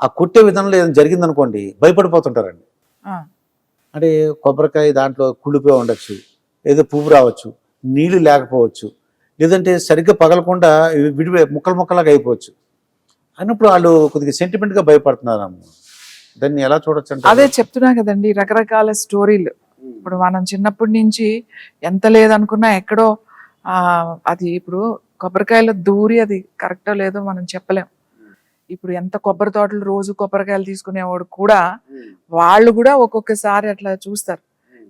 ఆ కొట్టే విధానంలో ఏదైనా జరిగింది అనుకోండి భయపడిపోతుంటారండి. ఆ, అంటే కొబ్బరికాయ దాంట్లో కుళ్ళిపోయి ఉండొచ్చు ఏదో పువ్వు రావచ్చు నీళ్ళు లేకపోవచ్చు లేదంటే సరిగ్గా పగలకుండా విడివే ముక్కలు ముక్కలాగా అయిపోవచ్చు. అన్నప్పుడు వాళ్ళు కొద్దిగా సెంటిమెంట్గా భయపడుతున్నారు దాన్ని ఎలా చూడొచ్చు అంటే అదే చెప్తున్నా కదండి రకరకాల స్టోరీలు. ఇప్పుడు మనం చిన్నప్పటి నుంచి ఎంత లేదనుకున్నా ఎక్కడో ఆ అది ఇప్పుడు కొబ్బరికాయలో దూరి అది కరెక్టో లేదో మనం చెప్పలేం. ఇప్పుడు ఎంత కొబ్బరి తోటలు రోజు కొబ్బరికాయలు తీసుకునేవాడు కూడా వాళ్ళు కూడా ఒక్కొక్కసారి అట్లా చూస్తారు.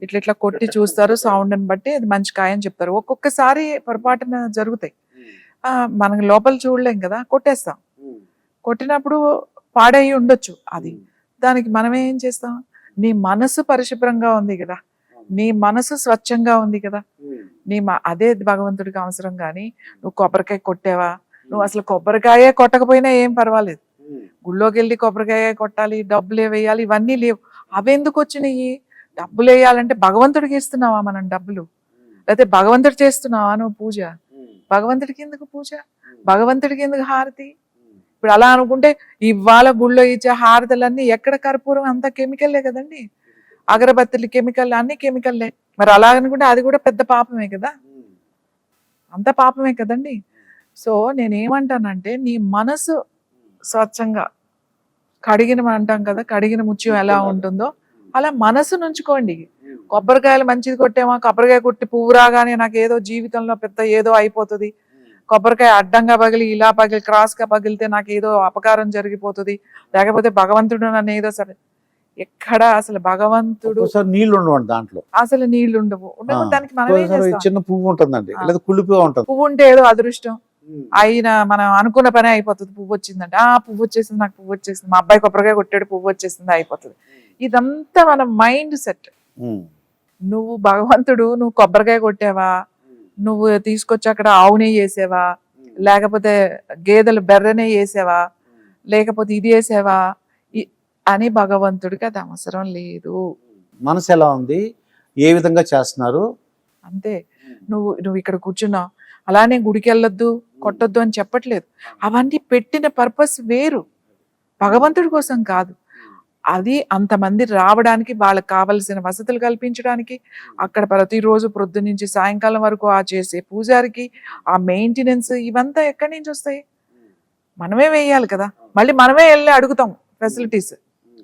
ఇట్లా ఇట్లా కొట్టి చూస్తారు సౌండ్ అని బట్టి అది మంచి కాయ అని చెప్తారు. ఒక్కొక్కసారి పొరపాటున జరుగుతాయి. ఆ, మనం లోపల చూడలేం కదా కొట్టేస్తాం. కొట్టినప్పుడు పాడయి ఉండొచ్చు. అది దానికి మనం ఏం చేస్తాం? నీ మనసు పరిశుభ్రంగా ఉంది కదా నీ మనసు స్వచ్ఛంగా ఉంది కదా నీ మ- అదే భగవంతుడికి అవసరం కానీ నువ్వు కొబ్బరికాయ కొట్టావా నువ్వు అసలు కొబ్బరికాయే కొట్టకపోయినా ఏం పర్వాలేదు. గుళ్ళోకి వెళ్ళి కొబ్బరికాయ కొట్టాలి డబ్బులు వేయాలి ఇవన్నీ లేవు. అవి ఎందుకు వచ్చినాయి? డబ్బులు వేయాలంటే భగవంతుడికి ఇస్తున్నావా మనం డబ్బులు? లేకపోతే భగవంతుడు చేస్తున్నావా నువ్వు పూజ? భగవంతుడికి ఎందుకు పూజ? భగవంతుడికి ఎందుకు హారతి? ఇప్పుడు అలా అనుకుంటే ఇవాళ గుళ్ళో ఇచ్చే హారతులన్నీ ఎక్కడ కర్పూరం? అంతా కెమికల్లే కదండి. అగరబత్తులు కెమికల్ అన్ని కెమికల్లే. మరి అలా అనుకుంటే అది కూడా పెద్ద పాపమే కదా? అంత పాపమే కదండి. సో నేనేమంటానంటే నీ మనసు స్వచ్ఛంగా కడిగిన అంటాం కదా కడిగిన ముత్యం ఎలా ఉంటుందో అలా మనసు నుంచుకోండి. కొబ్బరికాయలు మంచిది కొట్టేమా? కొబ్బరికాయ కొట్టి పువ్వు రాగానే నాకు ఏదో జీవితంలో పెద్ద ఏదో అయిపోతుంది. కొబ్బరికాయ అడ్డంగా పగిలి ఇలా పగిలి క్రాస్గా పగిలితే నాకు ఏదో అపకారం జరిగిపోతుంది. లేకపోతే భగవంతుడు నన్ను ఏదో సరే ఎక్కడ అసలు భగవంతుడు నీళ్ళు ఉండవండి దాంట్లో. అసలు నీళ్ళు ఉండవు ఆ, దానికి మనం చిన్న పువ్వు ఉంటుందండి. పువ్వు ఉంటే ఏదో అదృష్టం. అయినా మనం అనుకున్న పని అయిపోతుంది. పువ్వు వచ్చిందంటే ఆ పువ్వు వచ్చేసింది నాకు పువ్వు వచ్చేసింది మా అబ్బాయి కొబ్బరికాయ కొట్టాడు పువ్వు వచ్చేసింది అయిపోతుంది. ఇదంతా మన మైండ్ సెట్. నువ్వు భగవంతుడు నువ్వు కొబ్బరికాయ కొట్టావా? నువ్వు తీసుకొచ్చి అక్కడ ఆవు నెయ్యి వేసావా? లేకపోతే గేదెలు బెర్ర నెయ్యి వేసావా? లేకపోతే ఇది వేసావా? అని భగవంతుడికి అది అవసరం లేదు. మనసు ఎలా ఉంది? ఏ విధంగా చేస్తున్నారు? అంతే. నువ్వు నువ్వు ఇక్కడ కూర్చున్నావు. అలానే గుడికి వెళ్ళొద్దు కొట్టొద్దు అని చెప్పట్లేదు. అవన్నీ పెట్టిన పర్పస్ వేరు. భగవంతుడి కోసం కాదు. అది అంతమంది రావడానికి వాళ్ళకి కావలసిన వసతులు కల్పించడానికి అక్కడ ప్రతిరోజు ప్రొద్దు నుంచి సాయంకాలం వరకు ఆ చేసే పూజారికి ఆ మెయింటెనెన్స్ ఇవంతా ఎక్కడి నుంచి వస్తాయి? మనమే వేయాలి కదా. మళ్ళీ మనమే వెళ్ళి అడుగుతాం ఫెసిలిటీస్.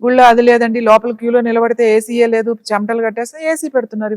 గుళ్ళో అది లేదండి లోపల క్యూలో నిలబడితే ఏసీయే లేదు చెమటలు కట్టేస్తే ఏసీ పెడుతున్నారు